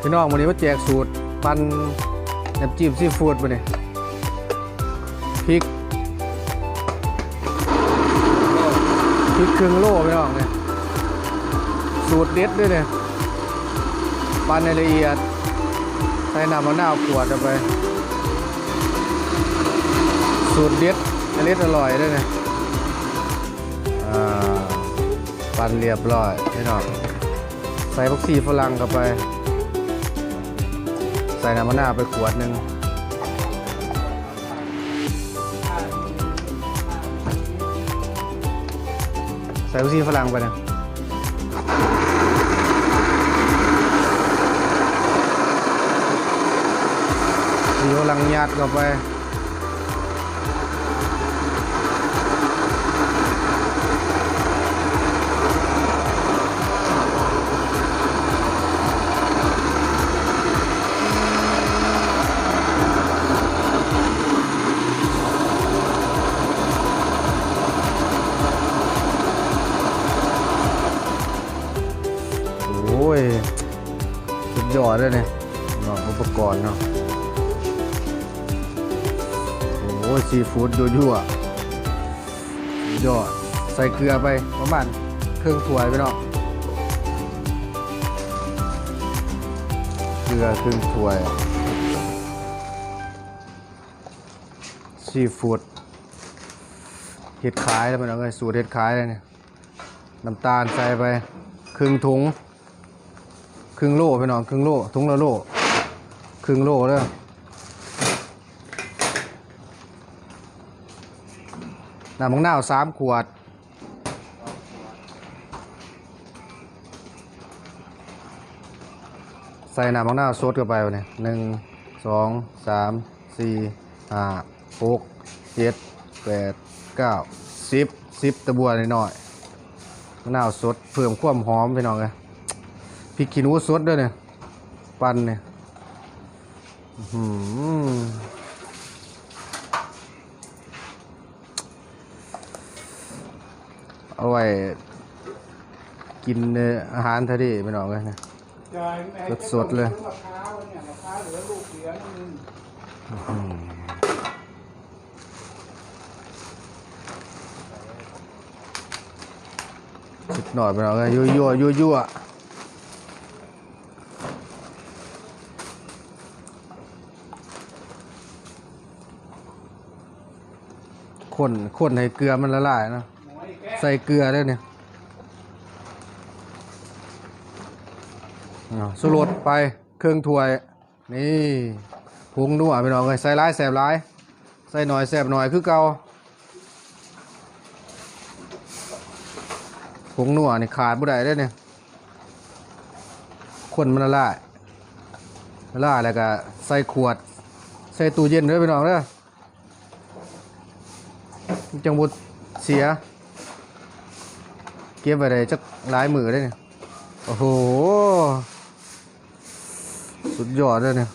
พี่น้องวันนี้มาแจกสูตรปันน้ำจิ้มซีฟู้ดมาเนี่ยพริกพริกครึ่งโลพี่น้องเนี่ยสูตรเด็ดด้วยเนี่ยปันในละเอียดใส่น้ำมะนาวขวดเอาไป สูตรเด็ดอร่อยอร่อยด้วยเนี่ยปันเรียบร้อยพี่น้องใส่ผักชีฝรั่งเข้าไป ใส่น้ำมะนาวไปขวดหนึ่งใส่ลูกชีฝรั่งไปนะสีฝรั่งยัดเข้าไป โอ้ย สุดยอดเลยเนี่ยอุปกรณ์เนาะ โอ้ยซีฟู้ดยั่วๆยอด ใส่เกลือไปประมาณครึ่องถ้วยไปเนาะ เกลือครึ่งถ้วย ซีฟู้ดเห็ดขายแล้วมันเอาไงสูตรเห็ดขายเลยเนี่ย น้ำตาลใส่ไป ครึ่งถุง ครึ่งโลไปน้องครึ่งโลถุงละโลครึ่งโลเด้อน้ำมังนาวสามขวด ใส่น้ำมังนาวสดเข้าไปวะเนี่ยหนึ่งสองสามสี่ห้าหกเจ็ดแปดเก้าสิบสิบตะบัวหน่อยๆมะนาวสดเพิ่มความหอมไปหน้องเลย พริกขี้หนูสดด้วยเนี่ย ปั่นเนี่ยอื้อหือเอาไว้กินเอ่ออาหารทะเลไปน้องเลยเนี่ยสดๆเลยสุดหน่อยไปหน้อยยั่วยั่วยั่วยั่ว คนคนให้เกลือมันละลายนะใส่เกลือด้วเนี่ยสุรสไปเครื่องถ้วย นี่ผงนัวไปน้องเลยใส่ร้ายแสบร้าย ใส่หน่อยแสบหน่อยคือเก่าผงนัวนี่ขาดบ่ได้เด้เนี่ยคนมันละลายละลายแล้วก็ใส่ขวด ใส่ตู้เย็นด้วยไปน้องเด้อ จังบุเสีย เก็บไว้ได้จักหลายมือได้เนี่ย โอ้โห สุดยอดเลยเนี่ย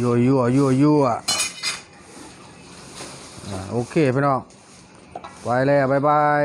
ยั่วยั่วยั่วยั่วอ่า โอเคพี่น้องไปแล้วบายบาย